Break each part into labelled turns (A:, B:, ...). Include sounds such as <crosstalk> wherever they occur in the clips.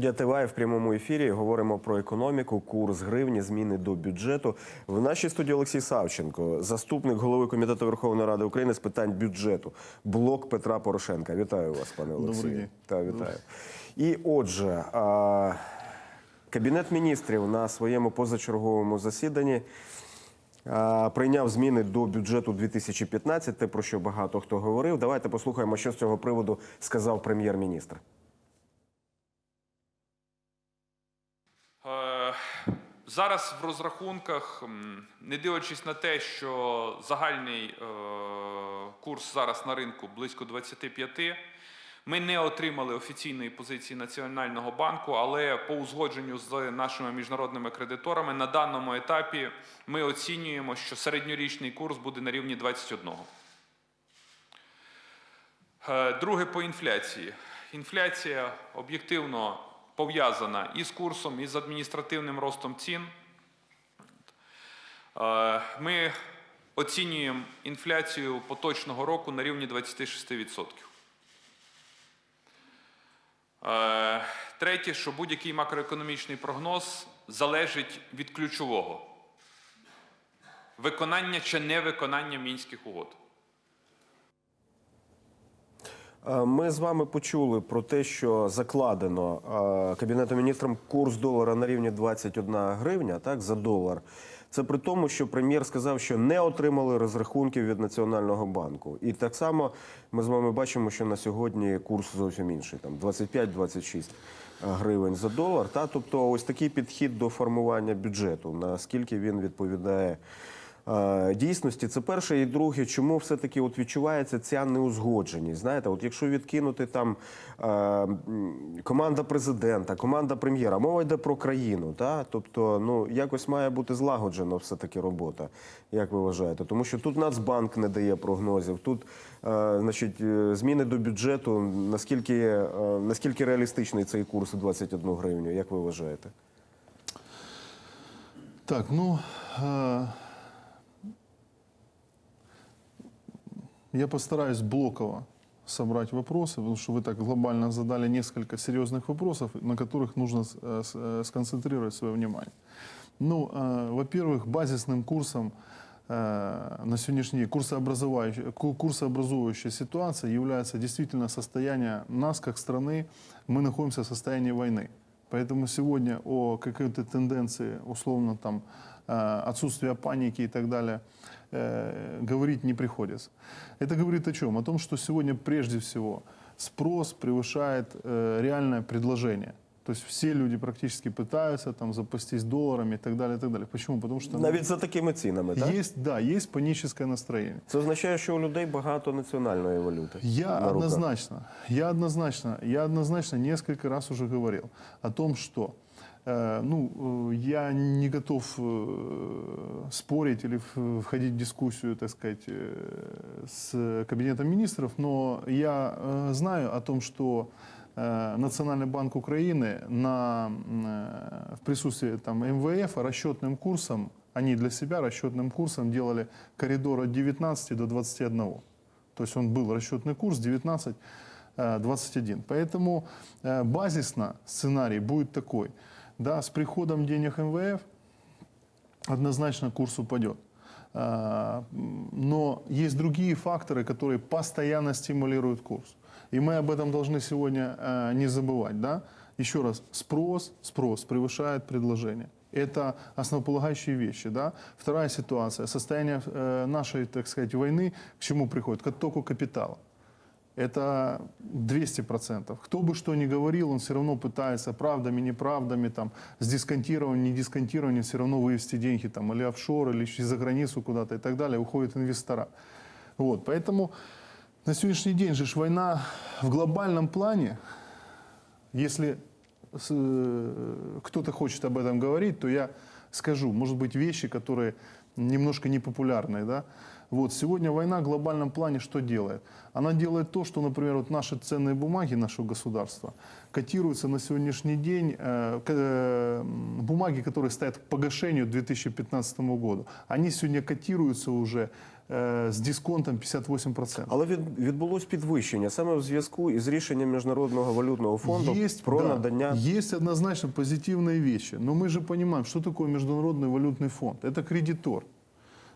A: Студія ТВА в прямому ефірі. Говоримо про економіку, курс гривні, зміни до бюджету. В нашій студії Олексій Савченко, заступник голови комітету Верховної Ради України з питань бюджету, блок Петра Порошенка. Вітаю вас, пане Олексію.
B: Добрий день.
A: Та вітаю. І отже, кабінет міністрів на своєму позачерговому засіданні. Прийняв зміни до бюджету 2015, те про що багато хто говорив. Давайте послухаємо, що з цього приводу сказав прем'єр-міністр.
C: Зараз в розрахунках, не дивлячись на те, що загальний е, курс зараз на ринку близько 25, ми не отримали офіційної позиції Національного банку, але по узгодженню з нашими міжнародними кредиторами на даному етапі ми оцінюємо, що середньорічний курс буде на рівні 21. Е, Друге по інфляції. Інфляція об'єктивно пов'язана і з курсом, і з адміністративним ростом цін. Е, Ми оцінюємо інфляцію поточного року на рівні 26%. Е, Третє, що будь-який макроекономічний прогноз залежить від ключового виконання чи невиконання мінських угод.
A: Е, Ми з вами почули про те, що закладено е, кабінетом міністром курс долара на рівні 21 гривня, так за долар. Це при тому, що прем'єр сказав, що не отримали розрахунків від Національного банку. І так само ми з вами бачимо, що на сьогодні курс зовсім інший, там 25-26 гривень за долар. Та тобто, ось такий підхід до формування бюджету. Наскільки він відповідає е, дійсності, це перше і друге, чому все-таки от відчувається ця неузгодженість. Знаєте, от якщо відкинути там е, команда президента, команда прем'єра, мова йде про країну, та? тобто ну, якось має бути злагоджена все-таки робота, як ви вважаєте? Тому що тут Нацбанк не дає прогнозів, тут е, значить, е, зміни до бюджету, наскільки, е, наскільки реалістичний цей курс 21 гривню, як ви вважаєте?
B: Так, ну, я постараюсь блоково собрать вопросы, потому что вы так глобально задали несколько серьезных вопросов, на которых нужно с- э, с- э, сконцентрировать свое внимание. Ну, э, во-первых, базисным курсом э, на сегодняшний день курсообразующая, ку- курсообразующая ситуация является действительно состояние нас как страны, мы находимся в состоянии войны. Поэтому сегодня о какой-то тенденции, условно там, э, отсутствия паники и так далее, э, говорить не приходится. Это говорит о чем? О том, что сегодня прежде всего спрос превышает э, реальное предложение. То есть все люди практически пытаются там запастись долларами и так далее, и так далее. Почему? Потому что ну,
A: Навіть за такими цінами, так?
B: есть, да, есть паническое настроение.
A: Це означає, що у людей багато національної валюти.
B: Я
A: на руках.
B: однозначно, я однозначно, я однозначно несколько раз уже говорил о том, что э, ну, э, я не готов э, спорить или в- входить в дискуссию, так сказать, э, с кабинетом министров, но я э, знаю о том, что э, Национальный банк Украины на, э, в присутствии там, МВФ расчетным курсом, они для себя расчетным курсом делали коридор от 19 до 21. То есть он был расчетный курс 19, э, 21. Поэтому э, базисно сценарий будет такой. Да, с приходом денег МВФ однозначно курс упадет. Но есть другие факторы, которые постоянно стимулируют курс. И мы об этом должны сегодня э, не забывать. Да? Еще раз, спрос, спрос превышает предложение. Это основополагающие вещи. Да? Вторая ситуация. Состояние э, нашей, так сказать, войны к чему приходит? К оттоку капитала. Это 200%. Кто бы что ни говорил, он все равно пытается правдами, неправдами, там, с дисконтированием, не дисконтированием все равно вывести деньги там, или офшор, или за границу куда-то и так далее, уходят инвестора. Вот, поэтому на сегодняшний день же ж война в глобальном плане, если с- э, кто-то хочет об этом говорить, то я скажу, может быть, вещи, которые немножко непопулярные, да. Вот сегодня война в глобальном плане что делает? Она делает то, что, например, вот наши ценные бумаги нашего государства котируются на сегодняшний день, э, к- э, м, бумаги, которые стоят к погашению к 2015 году, они сегодня котируются уже э, с дисконтом 58%.
A: Але від, відбулось підвищення саме в зв'язку із рішенням Міжнародного валютного фонду
B: Есть,
A: про
B: да,
A: надання
B: есть однозначно позитивные вещи, но мы же понимаем, что такое Международный валютный фонд. Это кредитор.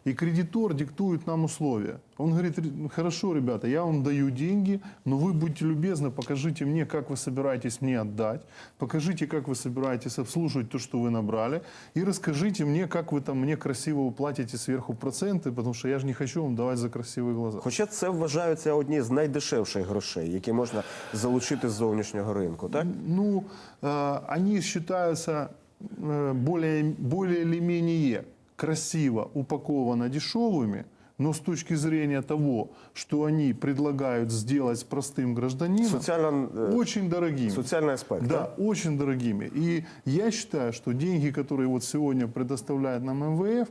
B: И кредитор диктует нам условия. Он говорит, «Ре- ну, хорошо, ребята, я вам даю деньги, но вы будьте любезны, покажите мне, как вы собираетесь мне отдать, покажите, как вы собираетесь обслуживать то, что вы набрали, и расскажите мне, как вы там мне красиво платите сверху проценты, потому что я же не хочу вам давать за красивые глаза.
A: Хоча це вважаються одні з найдешевших грошей, які можна залучити з зовнішнього ринку, так?
B: Ну, э, они считаются э, более, более или менее красиво упаковано дешевыми, но с точки зрения того, что они предлагают сделать с простым гражданином,
A: Соціальна, е,
B: очень дорогими.
A: соціальний аспект.
B: Да,
A: так?
B: очень дорогими. И я считаю, что деньги, которые вот сегодня предоставляет нам МВФ,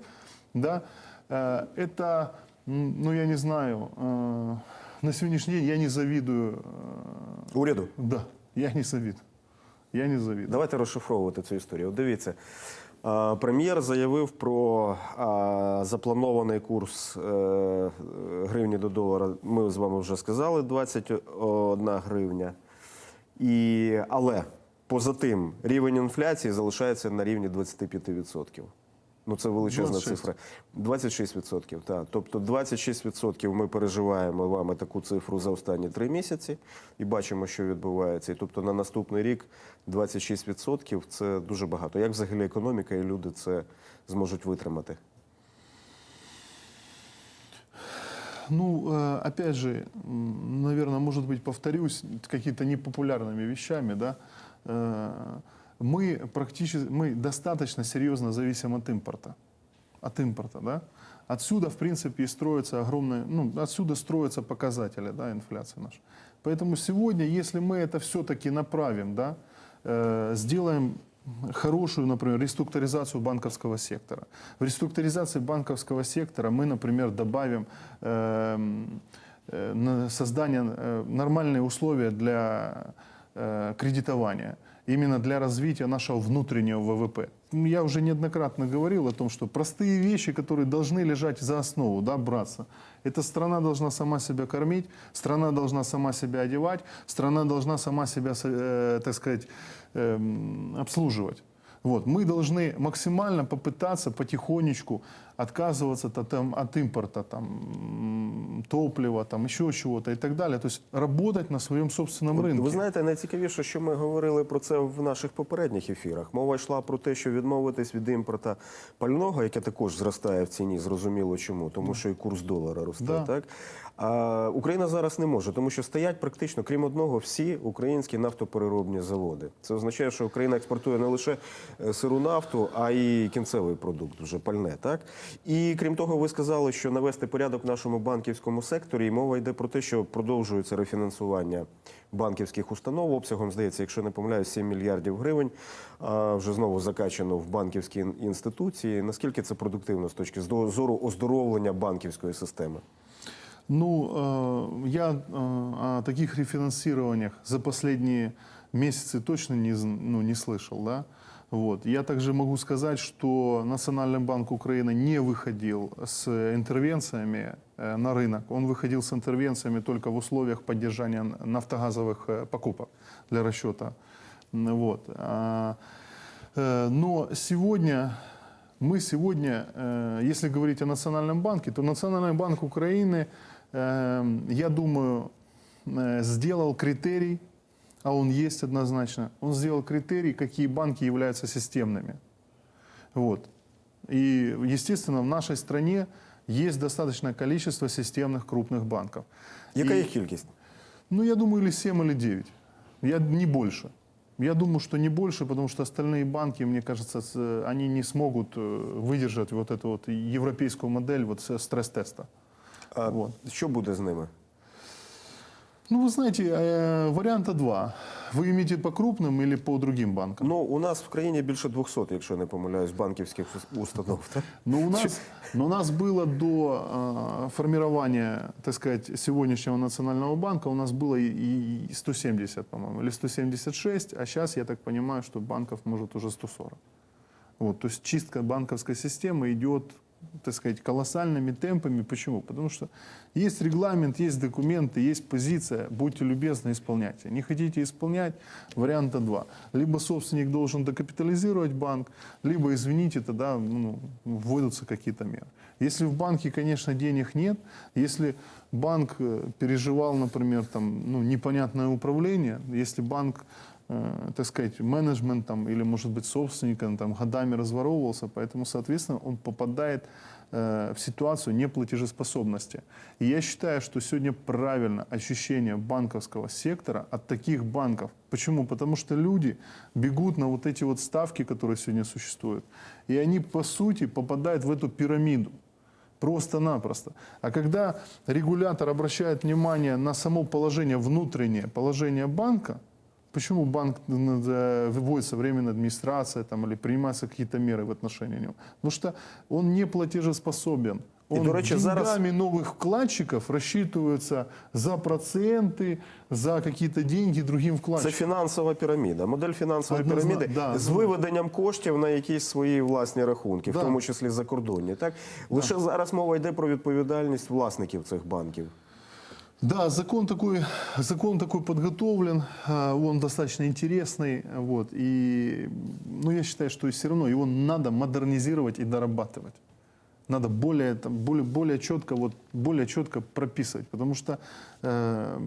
B: да, э, это, м, ну я не знаю, э, на сегодняшний день я не завидую, э,
A: Уряду.
B: да, я не завидую. Я не завидую.
A: Давайте розшифровувати цю історію. От Дивіться, а, прем'єр заявив про запланований курс е, гривні до долара. Ми з вами вже сказали 21 гривня. І, але поза тим рівень інфляції залишається на рівні 25%. Ну, це величезна
B: 26.
A: цифра. 26%, так. Тобто 26% ми переживаємо вами таку цифру за останні три місяці і бачимо, що відбувається. І тобто на наступний рік 26% це дуже багато. Як взагалі економіка і люди це зможуть витримати?
B: Ну, э, опять же, наверное, может быть, повторюсь какими-то непопулярными вещами, да. Э, Мы практически, мы достаточно серьезно зависим от импорта, от импорта, да. Отсюда, в принципе, и строится огромное, ну, отсюда строятся показатели, да, инфляции нашей. Поэтому сегодня, если мы это все-таки направим, да, э, сделаем хорошую, например, реструктуризацию банковского сектора. В реструктуризации банковского сектора мы, например, добавим эм, э, на создание э, нормальные условия для э, кредитования, именно для развития нашего внутреннего ВВП. Ну, Я уже неоднократно говорил о том, что простые вещи, которые должны лежать за основу, да, браться. Эта страна должна сама себя кормить, страна должна сама себя одевать, страна должна сама себя, э, так сказать, эм, обслуживать. Вот. Мы должны максимально попытаться потихонечку отказываться то- там, от импорта там, топлива, там, еще чего-то и так далее. То есть работать на своем собственном рынке.
A: Ви знаєте, найцікавіше, що ми говорили про це в наших попередніх ефірах. Мова йшла про те, що відмовитись від імпорта пального, яке також зростає в ціні, зрозуміло чому, тому що і курс долара росте.
B: Да.
A: Так а Україна зараз не може, тому що стоять практично, крім одного, всі українські нафтопереробні заводи. Це означає, що Україна експортує не лише е, сиру нафту, а й кінцевий продукт, вже пальне. Так і крім того, ви сказали, що навести порядок в нашому банківському секторі, і мова йде про те, що продовжується рефінансування банківських установ обсягом, здається, якщо не помиляюсь, 7 мільярдів гривень а, вже знову закачано в банківські ін- інституції. Наскільки це продуктивно з точки здо- зору оздоровлення банківської системи?
B: Ну, э, я э, о таких рефинансированиях за последние месяцы точно не, зн- ну, не слышал, да. Вот. Я также могу сказать, что Национальный банк Украины не выходил с интервенциями э, на рынок. Он выходил с интервенциями только в условиях поддержания нафтогазовых э, покупок для расчета. Вот. А, э, Но сегодня мы сегодня, если говорить о Национальном банке, то Национальный банк Украины, э, я думаю, сделал критерий, а он есть однозначно, он сделал критерий, какие банки являются системными. Вот. И, естественно, в нашей стране есть достаточное количество системных крупных банков.
A: Яка
B: И-
A: їх кількість?
B: ну, я думаю, или 7, или 9. Я не больше. Я думаю, что не больше, потому что остальные банки, мне кажется, с- они не смогут э, выдержать вот эту вот европейскую модель вот с- стресс-теста.
A: А
B: Вот.
A: що буде з ними?
B: Ну, вы знаете, э, варианта два. Вы имеете по крупным или по другим банкам?
A: Ну, у нас в країні більше 200, якщо не помиляюсь, банківських установ. Так?
B: Но у нас, но у нас было до э, формирования, так сказать, сегодняшнего Национального банка, у нас было и, и 170, по-моему, или 176, а сейчас, я так понимаю, что банков может уже 140. Вот, то есть чистка банковской системы идет, так сказать, колоссальными темпами. Почему? Потому что есть регламент, есть документы, есть позиция. Будьте любезны, исполняйте. Не хотите исполнять? Варианта два. Либо собственник должен докапитализировать банк, либо, извините, тогда ну, вводятся какие-то меры. Если в банке, конечно, денег нет, если банк э, переживал, например, там, ну, непонятное управление, если банк так сказать, менеджмент там, или, может быть, собственником там, годами разворовывался, поэтому, соответственно, он попадает э, в ситуацию неплатежеспособности. И я считаю, что сегодня правильно ощущение банковского сектора от таких банков. Почему? Потому что люди бегут на вот эти вот ставки, которые сегодня существуют, и они, по сути, попадают в эту пирамиду. Просто-напросто. А когда регулятор обращает внимание на само положение, внутреннее положение банка, почему банк э, выводится временная администрация там, или принимаются какие-то меры в отношении него? Потому что он не платежеспособен.
A: И,
B: Он
A: до речі, зараз-
B: деньгами новых вкладчиков рассчитывается за проценты, за какие-то деньги другим
A: Це
B: вкладчикам.
A: фінансова піраміда, модель фінансової
B: Однозна-
A: піраміди
B: да,
A: з
B: да.
A: виведенням коштів на якісь свої власні рахунки, в
B: Да.
A: тому числі закордонні. Так лише зараз мова йде про відповідальність власників цих банків.
B: Да, закон такой, закон такой подготовлен, а, он достаточно интересный, вот, и, ну, я считаю, что все равно его надо модернизировать и дорабатывать. Надо более, там, более, более четко, вот, более четко прописывать, потому что, э,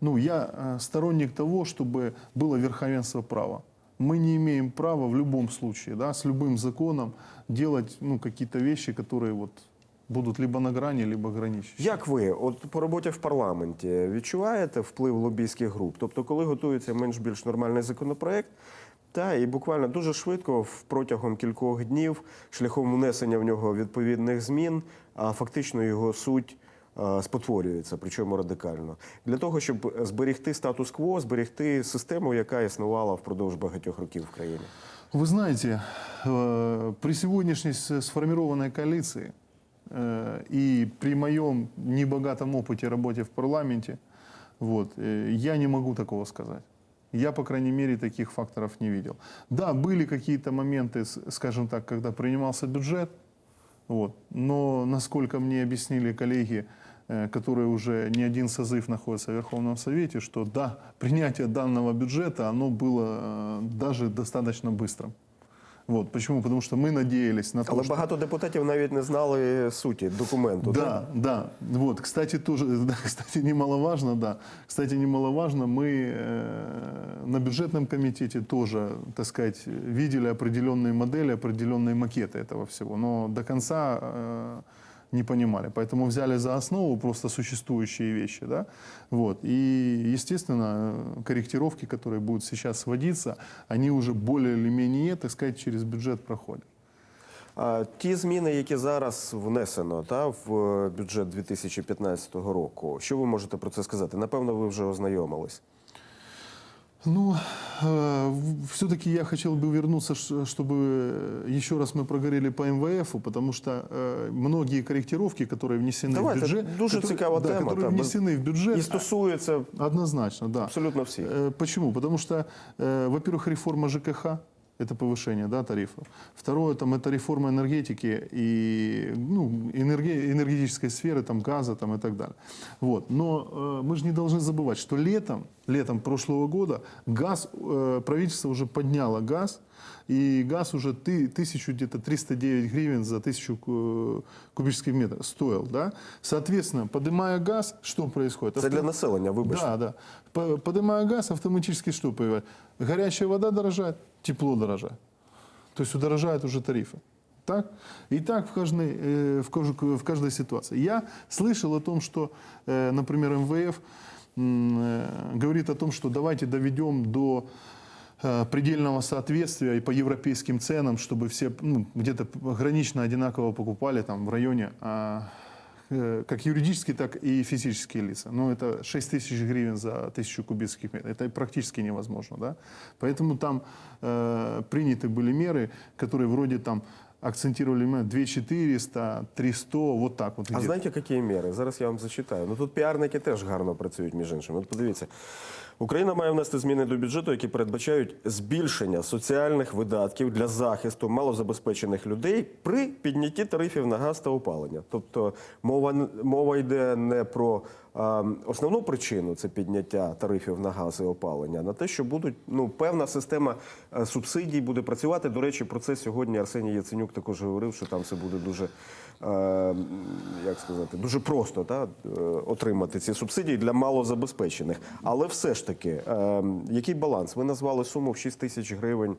B: ну, я э, сторонник того, чтобы было верховенство права. Мы не имеем права в любом случае, да, с любым законом делать, ну, какие-то вещи, которые вот будут либо на грани, либо граничащие.
A: Як ви, от по роботі в парламенті, відчуваєте вплив лобійських груп? Тобто, коли готується менш-більш нормальний законопроект, та і буквально дуже швидко, в- протягом кількох днів, шляхом внесення в нього відповідних змін, а фактично його суть а, спотворюється, причому радикально, для того, щоб зберегти статус-кво, зберегти систему, яка існувала впродовж багатьох років в країні.
B: Вы знаете, э, при сегодняшней с- сформированной коалиции э, И при моем небогатом опыте работе в парламенте, вот, э, я не могу такого сказать. Я, по крайней мере, таких факторов не видел. Да, были какие-то моменты, скажем так, когда принимался бюджет, вот, но, насколько мне объяснили коллеги, э, которые уже не один созыв находятся в Верховном Совете, что да, принятие данного бюджета, оно было э, даже достаточно быстрым. Вот, почему? Потому что мы надеялись на то,
A: Але
B: что...
A: багато депутатів навіть не знали суті документу. так?
B: Да, да. Вот, кстати, тоже, <laughs> да, кстати, немаловажно, да. Кстати, немаловажно, мы э, на бюджетном комитете тоже, так сказать, видели определенные модели, определенные макеты этого всего, но до конца э, не понимали. Поэтому взяли за основу просто существующие вещи, да. Вот. И, естественно, э, корректировки, которые будут сейчас вводиться, они уже более или менее, так сказать, через бюджет проходят.
A: А ті зміни, які зараз внесено та, в е, бюджет 2015 року, що ви можете про це сказати? Напевно, ви вже ознайомились.
B: Ну, все-таки я хотел бы вернуться, ш- чтобы еще раз мы прогорели по МВФ, потому что э, многие корректировки, которые внесены
A: Давайте,
B: в бюджет,
A: дуже
B: которые,
A: цікава
B: да,
A: тема,
B: которые
A: та, без-
B: внесены в бюджет,
A: І стосується
B: однозначно, да.
A: абсолютно всіх.
B: Э, Почему? Потому что, э, во-первых, реформа ЖКХ, это повышение да, тарифов. Второе, там, это реформа энергетики и ну, энерге- энергетической сферы, там, газа там, и так далее. Вот. Но э, мы же не должны забывать, что летом, летом прошлого года газ, э, правительство уже подняло газ, и газ уже ты, тысячу где-то 309 гривен за тысячу ку- кубических метров стоил. Да? Соответственно, поднимая газ, что происходит?
A: Для
B: Авто-
A: населення, вибачте.
B: да, да. По- Поднимая газ, автоматически что появляется? Горячая вода дорожает, тепло дорожает. То есть удорожают уже тарифы. Так? И так в каждой, э, в, кож- в каждой ситуации. Я слышал о том, что, э, например, МВФ м, э, говорит о том, что давайте доведем до э, предельного соответствия и по европейским ценам, чтобы все ну, где-то гранично одинаково покупали там в районе а, э, как юридические, так и физические лица. Но это 6 тысяч гривен за тысячу кубических метров. Это практически невозможно. Да? Поэтому там э, приняты были меры, которые вроде там акцентировали внимание 2400, 300, вот так вот.
A: А
B: где-то.
A: знаєте, які міри? Зараз я вам зачитаю. Ну тут піарники теж гарно працюють, між іншим. От подивіться. Україна має внести зміни до бюджету, які передбачають збільшення соціальних видатків для захисту малозабезпечених людей при піднятті тарифів на газ та опалення. Тобто мова, мова йде не про основну причину це підняття тарифів на газ і опалення, на те, що будуть ну певна система е, субсидій буде працювати. До речі, про це сьогодні Арсеній Яценюк також говорив, що там все буде дуже е, як сказати, дуже просто та, е, отримати ці субсидії для малозабезпечених. Але все ж таки, який баланс? Ви назвали суму в 6 тисяч гривень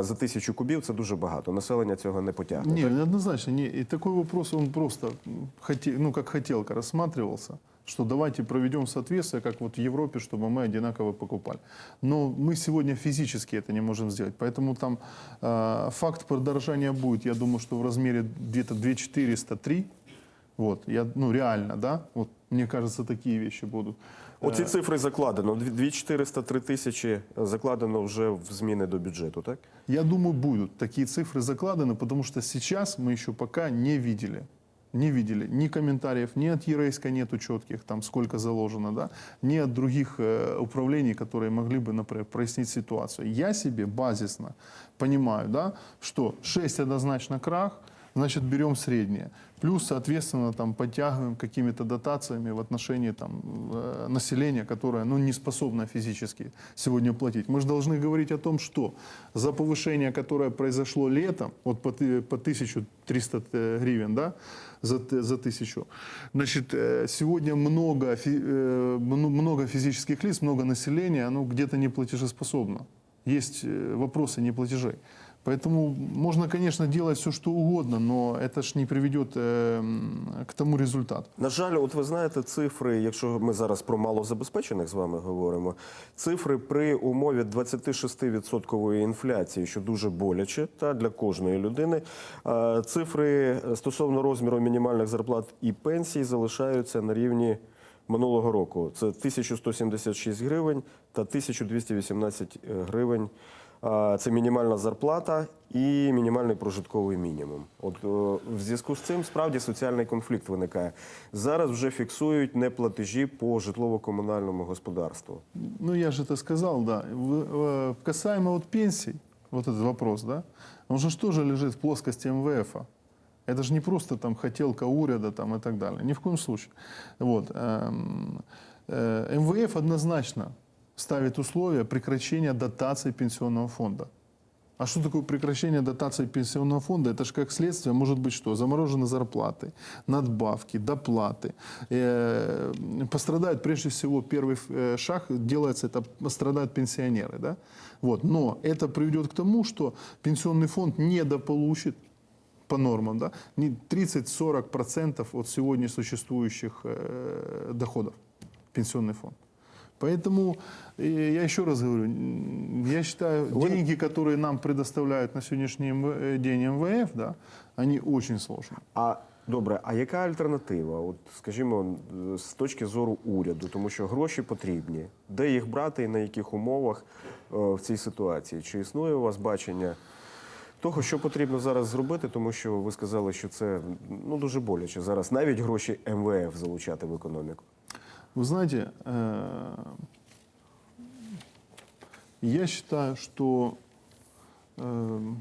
A: за тисячу кубів. Це дуже багато. Населення цього не потягне.
B: Не, однозначно. Не. И такой вопрос, он просто, хоте- ну, как хотелка рассматривался, что давайте проведем соответствие, как вот в Европе, чтобы мы одинаково покупали. Но мы сегодня физически это не можем сделать. Поэтому там э, факт подорожания будет, я думаю, что в размере где-то 2400-3. Вот, я, ну, реально, да? Вот, мне кажется, такие вещи будут.
A: Оці цифри закладено. 2400-3 тисячі закладено вже в зміни до бюджету, так?
B: Я думаю, будут такие цифры закладаны, потому что сейчас мы еще пока не видели. Не видели ни комментариев, ни от Ерейска нету четких, там сколько заложено, да, ни от других э, управлений, которые могли бы, например, прояснить ситуацию. Я себе базисно понимаю, да, что 6 однозначно крах, значит, берем среднее. Плюс, соответственно, там подтягиваем какими-то дотациями в отношении там, э, населения, которое ну, не способно физически сегодня платить. Мы же должны говорить о том, что за повышение, которое произошло летом, вот по, по 1300 э, гривен, да, за, т- за тысячу, значит, э, сегодня много, фи- э, мно- много физических лиц, много населения, оно где-то не платежеспособно. Есть э, вопросы неплатежей. Поэтому можно, конечно, делать все, что угодно, но это ж не приведет э, м, к тому результату.
A: На жаль, от ви знаєте цифри, якщо ми зараз про малозабезпечених з вами говоримо, цифри при умові 26% інфляції, що дуже боляче та для кожної людини. е, Цифри стосовно розміру мінімальних зарплат і пенсій залишаються на рівні минулого року. Це 1176 гривень та 1218 гривень. А, Це мінімальна зарплата і мінімальний прожитковий мінімум. От е, в зв'язку з цим справді соціальний конфлікт виникає. Зараз вже фіксують неплатежі по житлово-комунальному господарству.
B: Ну, я же это сказал, да. В- э, Касаемо вот пенсий, вот этот вопрос, да, он же ж тоже лежит в плоскости МВФ. -а. Это же не просто там хотелка уряда там, и так далее. Ни в коем случае. Вот. эм, э, МВФ однозначно ставит условия прекращения дотаций пенсионного фонда. А что такое прекращение дотации пенсионного фонда? Это же как следствие может быть что? Заморожены зарплаты, надбавки, доплаты. Э, пострадают прежде всего первый э, шаг, делается это, пострадают пенсионеры. Да? Вот. Но это приведет к тому, что пенсионный фонд недополучит по нормам, да, не 30-40% от сегодня существующих э, доходов пенсионный фонд. Поэтому э, я еще раз говорю, м, я считаю, деньги, которые нам предоставляют на сегодняшний МВ- э, день МВФ, да, они очень сложные.
A: А добре, а яка альтернатива? От скажімо, е, з точки зору уряду, тому що гроші потрібні. Де їх брати і на яких умовах е, в цій ситуації? Чи існує у вас бачення? Того, що потрібно зараз зробити, тому що ви сказали, що це ну дуже боляче зараз навіть гроші МВФ залучати в економіку.
B: Вы знаете, э, я считаю, что э,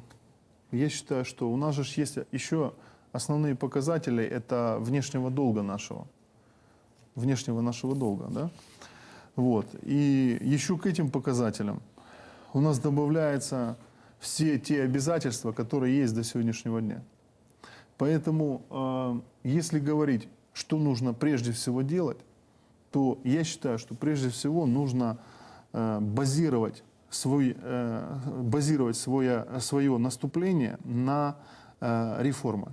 B: я считаю, что у нас же есть еще основные показатели это внешнего долга нашего, внешнего нашего долга, да. Вот. И еще к этим показателям у нас добавляются все те обязательства, которые есть до сегодняшнего дня. Поэтому, э, если говорить, что нужно прежде всего делать, то я считаю, что прежде всего нужно э, базировать, свой, э, базировать свое, свое наступление на э, реформы.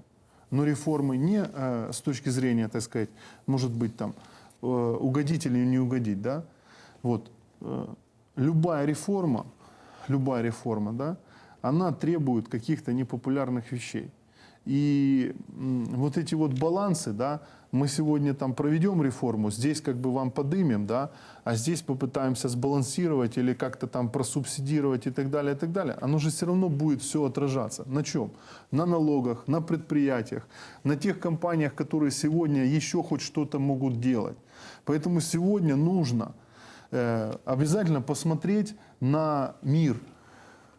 B: Но реформы не с точки зрения, так сказать, может быть там угодить или не угодить, да. Вот любая реформа, любая реформа, да, она требует каких-то непопулярных вещей. И вот эти вот балансы, да, мы сегодня там проведем реформу, здесь как бы вам подымем, да, а здесь попытаемся сбалансировать или как-то там просубсидировать и так далее, и так далее. Оно же все равно будет все отражаться. На чем? На налогах, на предприятиях, на тех компаниях, которые сегодня еще хоть что-то могут делать. Поэтому сегодня нужно э, обязательно посмотреть на мир,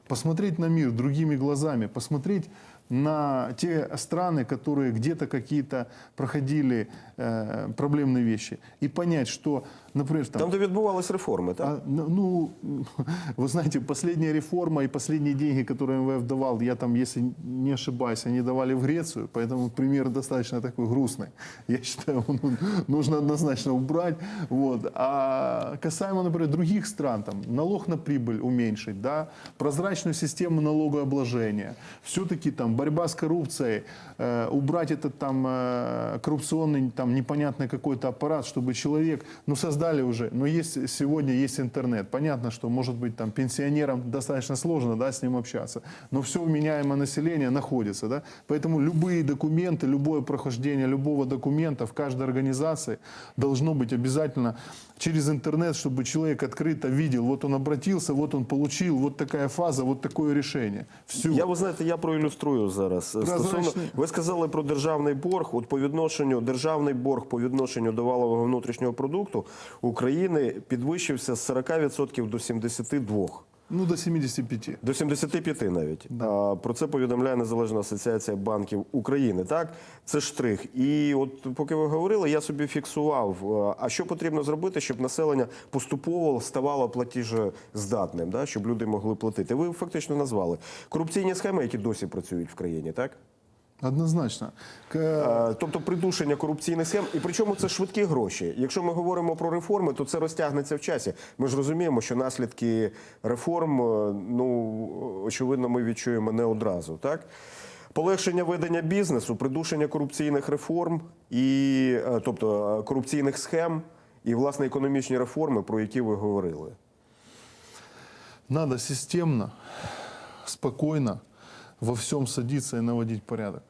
B: посмотреть на мир другими глазами, посмотреть на те страны, которые где-то какие-то проходили э, проблемные вещи, и понять, что, например, там,
A: Там, де відбувались реформи, так?
B: а, ну, ну, <laughs> вы знаете, последняя реформа и последние деньги, которые МВФ давал, я там, если не ошибаюсь, они давали в Грецию, поэтому пример достаточно такой грустный. <laughs> Я считаю, его ну, нужно однозначно убрать. Вот. А касаемо, например, других стран, там, налог на прибыль уменьшить, да, прозрачную систему налогообложения, все-таки там борьба с коррупцией, э, убрать этот там э, коррупционный там непонятный какой-то аппарат, чтобы человек, ну создали уже, но есть сегодня есть интернет, понятно, что может быть там пенсионерам достаточно сложно, да, с ним общаться, но все вменяемое население находится, да, поэтому любые документы, любое прохождение любого документа в каждой организации должно быть обязательно через интернет, чтобы человек открыто видел, вот он обратился, вот он получил, вот такая фаза, вот такое решение. Все.
A: Я ви знаєте, я проілюструю зараз. Стосовно
B: Прозрачний.
A: ви сказали про державний борг. От по відношенню державний борг по відношенню до валового внутрішнього продукту України підвищився з 40% до 72%.
B: Ну, до 75.
A: До 75 навіть. А, про це повідомляє Незалежна асоціація банків України. Так, це штрих. І от поки ви говорили, я собі фіксував, а, а що потрібно зробити, щоб населення поступово ставало платіжездатним, да? щоб люди могли платити. Ви фактично назвали корупційні схеми, які досі працюють в країні, так?
B: Однозначно. К-
A: Е, Тобто придушення корупційних схем, і причому це швидкі гроші. Якщо ми говоримо про реформи, то це розтягнеться в часі. Ми ж розуміємо, що наслідки реформ, е, ну очевидно, ми відчуємо не одразу. Так полегшення ведення бізнесу, придушення корупційних реформ і е, тобто корупційних схем, і власне економічні реформи, про які ви говорили.
B: Надо системно, спокойно во всем садиться и наводить порядок.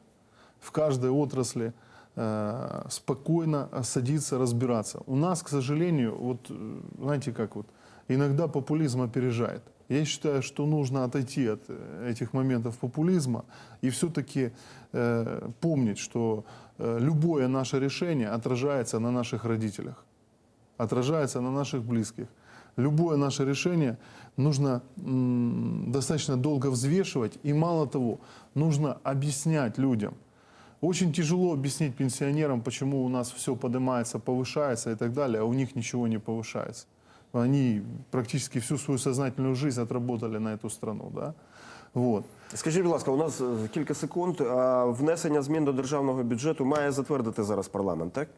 B: В каждой отрасли э, спокойно садиться, разбираться. У нас, к сожалению, вот э, знаете как вот, иногда популизм опережает. Я считаю, что нужно отойти от э, этих моментов популизма и все-таки э, помнить, что любое наше решение отражается на наших родителях отражается на наших близких. Любое наше решение нужно м, достаточно долго взвешивать, и мало того, нужно объяснять людям. Очень тяжело объяснить пенсионерам, почему у нас все поднимается, повышается и так далее, а у них ничего не повышается. Они практически всю свою сознательную жизнь отработали на эту страну. Да? Вот.
A: Скажіть, будь ласка, у нас е, кілька секунд. А внесення змін до державного бюджету має затвердити зараз парламент, так?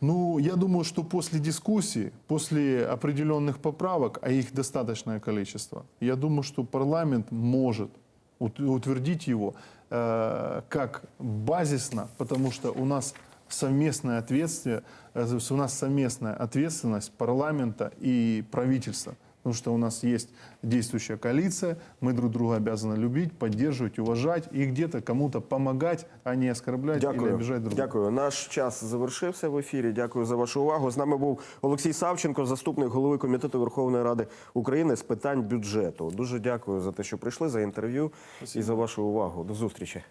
B: Ну, я думаю, что после дискуссии, после определенных поправок, а их достаточное количество, я думаю, что парламент может ут- утвердить его э, как базисно, потому что у нас совместное ответствие, у нас совместная ответственность парламента и правительства. Потому что у нас есть действующая коалиция, мы друг друга обязаны любить, поддерживать, уважать и где-то кому-то помогать, а не оскорблять или
A: Дякую.
B: обижать друг друга.
A: Дякую. Наш час завершився в ефірі. Дякую за вашу увагу. З нами був Олексій Савченко, заступник голови комітету Верховної Ради України з питань бюджету. Дуже дякую за те, що прийшли, за інтерв'ю і за вашу увагу. До зустрічі.